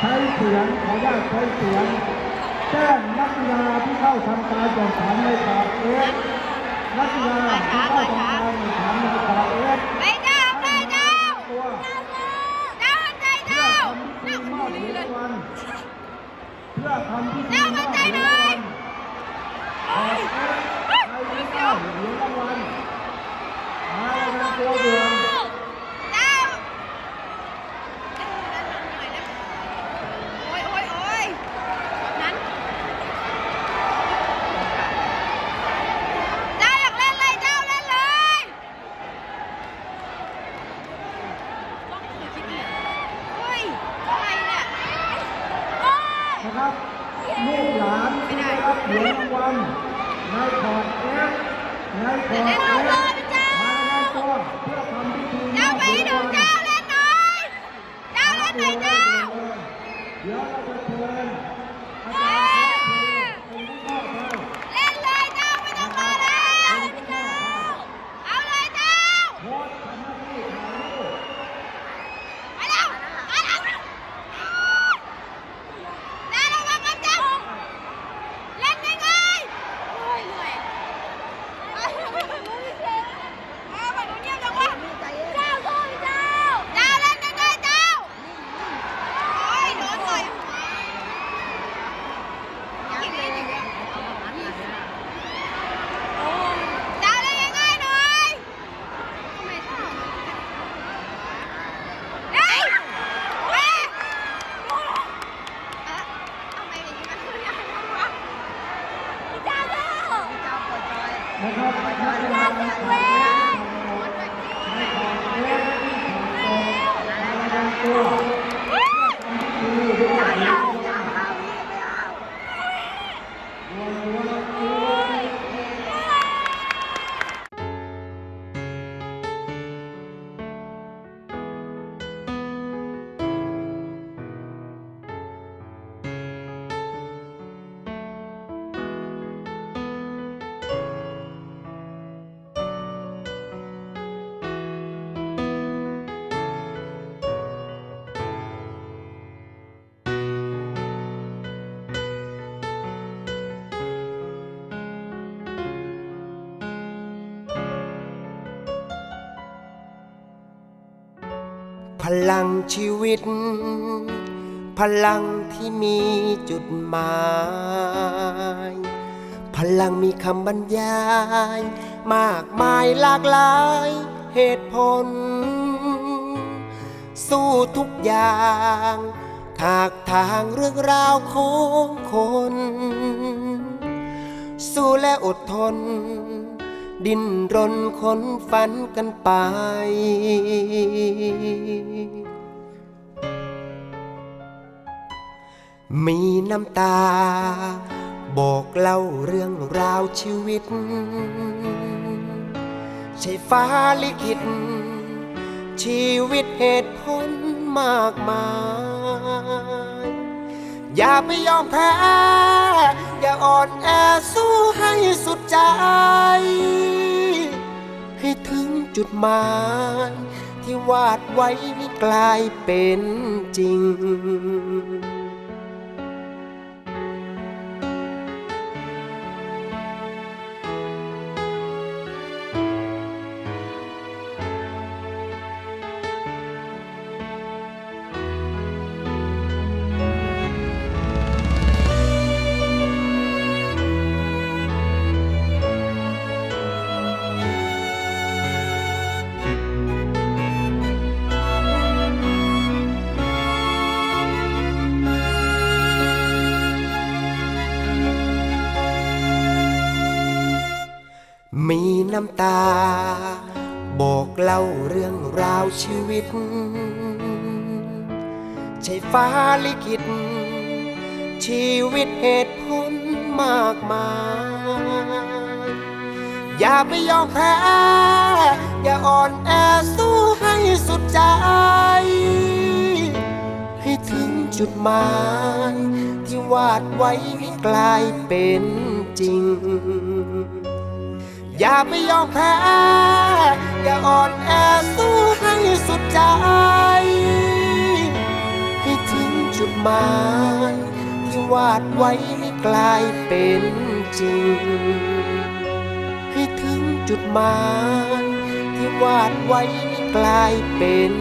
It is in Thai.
ใช้เสียงขออนุญาตใช้เสียง แจ้งนักกีฬาที่เข้าทำการแข่งขันในกาเอสนักกีฬาที่เข้าทำการแข่งขันในกาเอสไปเจ้าไปเจ้าตัวเจ้าใจเพื่อเจ้าทำพิธีมอเหรียเพื่อทำพิธีเจ้ามอใจเหรียญหน่ราองยเอสใครที่ได้เหรียญรางวัลมารายงานตัวด่วน เจ้าโอ้ยโอ้ยโอ้ยนั้นเจ้าอยากเล่นอะไรเจ้าเล่นเลยเฮ้ยอะไรเนี่ยโอ้ย นะครับลูกหลานที่ได้รับเหรียญรางวัลในขอดเอสในขอดเอสมารายงานตัวเพื่อทำพิธีมเจ้าอบไปเหรียญให้ราถึงงวัลเจ้าเล่นหน่อยเจ้าเล่นหน่อยเจ้าเดี๋ยวเราจะเชิญอา เอ้ จารย์เป็นผู้มอบให้ เล่นเลยเจ้าไม่ต้องมาแล้วเอาเลยเจ้า โค้ชทำหน้าที่ถ่ายรูป ไปแล้วไปแล้วเจ้าระวังกันเจ้าเล่นง่ายๆโอ้ยเหนื่อยเอ้ยเอาไปดูเงียบจังวะเจ้าสู้ดิเจ้าเจ้าเล่นง่ายๆเจ้าโอ้ยโดนเลย ยังไม่ได้เนี่ยเอามาหันหลังนะ เจ้าเล่นง่ายๆหน่อยเฮ้ยเฮ้ยเอ๊ะทำไมอย่างนี้มันขึ้นยังไงวะเจ้าเจ้า เจ้าปล่อย จอ ลังชีวิต พลังที่มีจุดหมาย พลังมีคำบรรยาย มากมายหลากหลายเหตุผล สู้ทุกอย่างถากทางเรื่องราวของคน สู้และอดทน ดิ้นรนค้นฝันกันไป น้ำตา บอกเล่าเรื่องราวชีวิต ใช่ฟ้าลิขิต ชีวิตเหตุผลมากมาย อย่าไปยอมแพ้ อย่าอ่อนแอสู้ให้สุดใจ ให้ถึงจุดหมายที่วาดไว้กลายเป็นจริง น้ำตา บอกเล่าเรื่องราวชีวิต ใช่ฟ้าลิขิต ชีวิตเหตุผลมากมาย อย่าไปยอมแพ้ อย่าอ่อนแอสู้ให้สุดใจ ให้ถึงจุดหมายที่วาดไว้ให้กลายเป็นจริง อย่าไปยอมแพ้ อย่าอ่อนแอสู้ให้สุดใจ ให้ถึงจุดหมายที่วาดไว้ให้กลายเป็นจริง ให้ถึงจุดหมายที่วาดไว้ให้กลายเป็น